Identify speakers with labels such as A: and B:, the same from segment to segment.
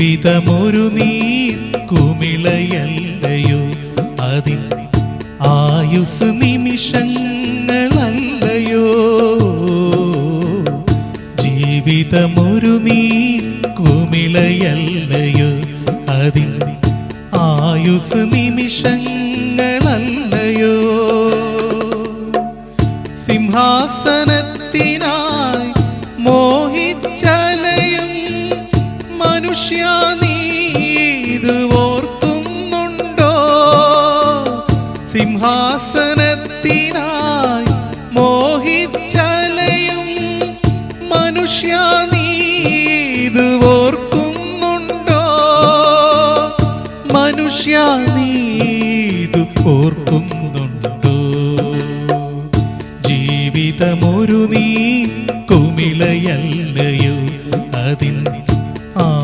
A: ജീവിതമൊരു നീ കുമിളയല്ലയോ? അതിൻ ആയുസ് നിമിഷങ്ങളല്ലയോ? ജീവിതമൊരു നീ കുമിളയല്ലയോ? അതിൻ ആയുസ് നിമിഷങ്ങളല്ലയോ? സിംഹാസനത്തിനായി മനുഷ്യ നീ ഇത് ഓർക്കുന്നുണ്ടോ? സിംഹാസനത്തിനായി മനുഷ്യ നീ ഇത് മനുഷ്യ നീ ഇത് ജീവിതമൊരു നീ കുമിളയല്ലയോ? അതിൻ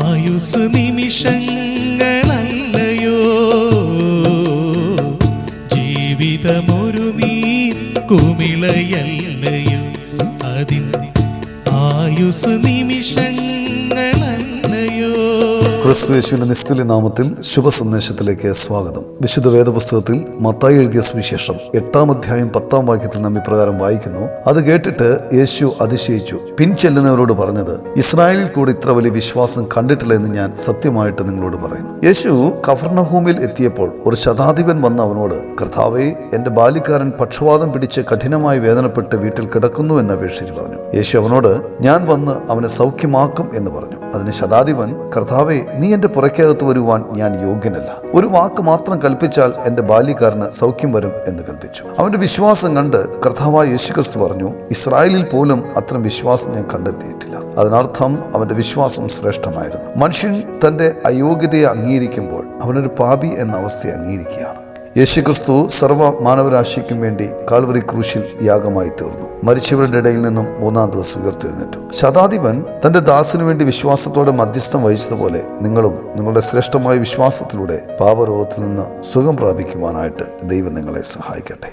A: ആയുസ് നിമിഷങ്ങളല്ലയോ? ജീവിതമൊരു നീ കുമിളയല്ലയോ അതിന്റെ ആയുസ് നിമിഷങ്ങളല്ലയോ
B: ക്രിസ്തു യേശുവിന്റെ നിസ്തുല്യ നാമത്തിൽ ശുഭ സന്ദേശത്തിലേക്ക് സ്വാഗതം. വിശുദ്ധ വേദപുസ്തകത്തിൽ മത്തായി എഴുതിയ സുവിശേഷം എട്ടാം അധ്യായം പത്താം വാക്യത്തിൽ നാം ഇപ്രകാരം വായിക്കുന്നു. അത് കേട്ടിട്ട് യേശു അതിശയിച്ചു. പിൻചെല്ലുന്നവരോട് പറഞ്ഞത് ഇസ്രായേലിൽ കൂടി ഇത്ര വലിയ വിശ്വാസം കണ്ടിട്ടില്ല എന്ന് ഞാൻ സത്യമായിട്ട് നിങ്ങളോട് പറയുന്നു. യേശു കഫർണഹൂമിൽ എത്തിയപ്പോൾ ഒരു ശതാധിപൻ വന്ന അവനോട് കർത്താവെ എന്റെ ബാല്യക്കാരൻ പക്ഷവാതം പിടിച്ച് കഠിനമായി വേദനപ്പെട്ട് വീട്ടിൽ കിടക്കുന്നു എന്ന് അപേക്ഷിച്ച് പറഞ്ഞു. യേശു അവനോട് ഞാൻ വന്ന് അവനെ സൗഖ്യമാക്കും എന്ന് പറഞ്ഞു. അതിന് ശതാധിപൻ കർത്താവെ നീ എന്റെ പുറക്കകത്ത് വരുവാൻ ഞാൻ യോഗ്യനല്ല. ഒരു വാക്ക് മാത്രം കൽപ്പിച്ചാൽ എന്റെ ബാല്യക്കാരന് സൗഖ്യം വരും എന്ന് കൽപ്പിച്ചു. അവന്റെ വിശ്വാസം കണ്ട് കർത്താവായ യേശുക്രിസ്തു പറഞ്ഞു ഇസ്രായേലിൽ പോലും അത്തരം വിശ്വാസം ഞാൻ കണ്ടെത്തിയിട്ടില്ല. അതിനർത്ഥം അവന്റെ വിശ്വാസം ശ്രേഷ്ഠമായിരുന്നു. മനുഷ്യൻ തന്റെ അയോഗ്യതയെ അംഗീകരിക്കുമ്പോൾ അവനൊരു പാപി എന്ന അവസ്ഥയെ അംഗീകരിക്കുകയാണ്. യേശുക്രിസ്തു സർവ മാനവരാശിക്കും വേണ്ടി കാൽവറി ക്രൂശിൽ യാഗമായി തീർന്നു. മരിച്ചവരുടെ ഇടയിൽ നിന്നും മൂന്നാം ദിവസം ഉയർത്തെഴുന്നേറ്റു. ശതാധിപൻ തന്റെ ദാസിനു വേണ്ടി വിശ്വാസത്തോടെ മധ്യസ്ഥം വഹിച്ചതുപോലെ നിങ്ങളും നിങ്ങളുടെ ശ്രേഷ്ഠമായ വിശ്വാസത്തിലൂടെ പാപരോഗത്തിൽ നിന്ന് സുഖം പ്രാപിക്കുവാനായിട്ട് ദൈവം നിങ്ങളെ സഹായിക്കട്ടെ.